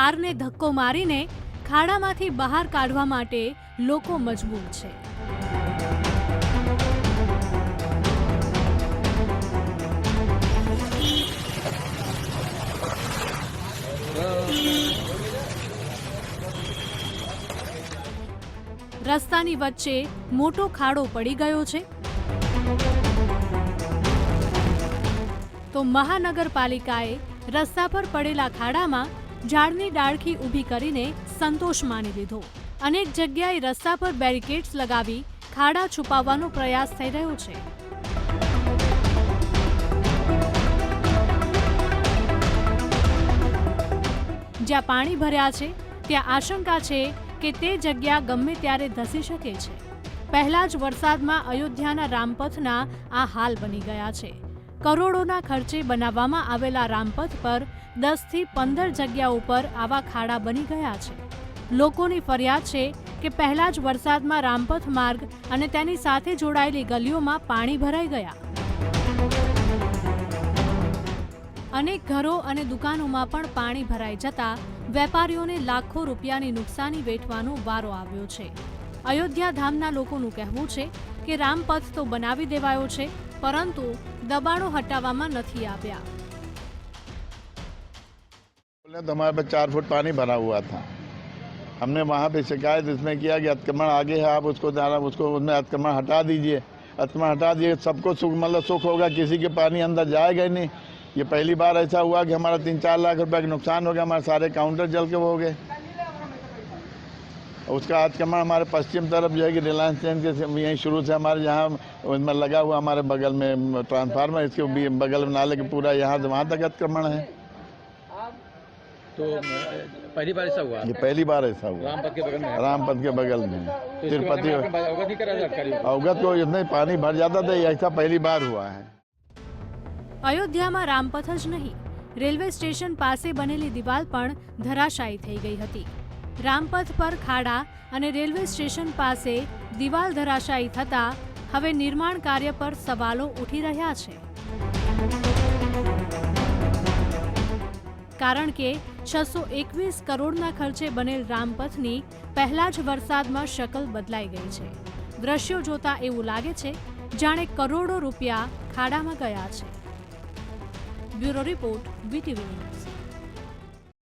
કારને ધક્કો મારીને ખાડામાંથી બહાર કાઢવા માટે લોકો મજબૂર છે. રસ્તાની વચ્ચે મોટો ખાડો પડી ગયો છે. તો મહાનગરપાલિકાએ રસ્તા પર પડેલા ખાડામાં ઝાડની ડાળખી ઊભી કરીને સંતોષ માની લીધો. અનેક જગ્યાએ રસ્તા પર બેરિકેડ્સ લગાવી ખાડા છુપાવવાનો પ્રયાસ થઈ રહ્યો છે. જ્યાં પાણી ભર્યા છે, ત્યાં આશંકા છે કે તે જગ્યા ગમે ત્યારે ધસી શકે છે. પહેલા જ વરસાદમાં અયોધ્યાના રામપથના આ હાલ બની ગયા છે. કરોડોના ખર્ચે બનાવવામાં આવેલા રામપથ પર દસથી પંદર જગ્યા ઉપર આવા ખાડા બની ગયા છે. લોકોની ફરિયાદ છે કે પહેલા જ વરસાદમાં રામપથ માર્ગ અને તેની સાથે જોડાયેલી ગલીઓમાં પાણી ભરાઈ ગયા. અનેક ઘરો અને દુકાનોમાં પણ પાણી ભરાઈ જતા વેપારીઓને લાખો રૂપિયાની નુકસાની વેઠવાનો વારો આવ્યો છે. અયોધ્યા ધામના લોકોનું કહેવું છે કે રામપથ તો બનાવી દેવાયો છે પરંતુ દબાણો હટાવવામાં નથી આવ્યા बोले तो हमारे पे चार फुट पानी भरा हुआ था हमने वहाँ पे शिकायत इसमें किया कि अतिक्रमण आगे है आप उसको जाना उसको उसमें अतिक्रमण हटा दीजिए अतिक्रमण हटा दिए सबको सुख मतलब सुख होगा किसी के पानी अंदर जाएगा ही नहीं ये पहली बार ऐसा हुआ कि हमारा तीन चार लाख रुपए का नुकसान हो गया हमारे सारे काउंटर जल के वो हो गए उसका अतिक्रमण हमारे पश्चिम तरफ जो है कि रिलायंस चैन के से- यहीं शुरू से हमारे यहाँ उसमें लगा हुआ हमारे बगल में ट्रांसफार्मर इसके भी बगल में नाले के पूरा यहाँ से वहाँ तक अतिक्रमण है तो अ, पहली बार ऐसा हुआ ये पहली बार ऐसा हुआ रामपथ के बगल में है। रामपथ के बगल में तो इसके बारे तिरुपति में आपने अवगत नहीं करा था अधिकारियों को? अवगत को इतने पानी भर जाता था ये ऐसा पहली बार हुआ है અયોધ્યામાં રામપથ જ નહીં રેલવે સ્ટેશન પાસે બનેલી દિવાલ પણ ધરાશાયી થઈ ગઈ હતી રામપથ પર ખાડા અને રેલવે સ્ટેશન પાસે દિવાલ ધરાશાયી થતા હવે નિર્માણ કાર્ય પર સવાલો ઉઠી રહ્યા છે. કારણ કે છસો એકવીસ કરોડના ખર્ચે બનેલ રામપથની પહેલા જ વરસાદમાં શકલ બદલાઈ ગઈ છે. દ્રશ્યો જોતા એવું લાગે છે, જાણે કરોડો રૂપિયા ખાડામાં ગયા છે. Bureau report, VTV news.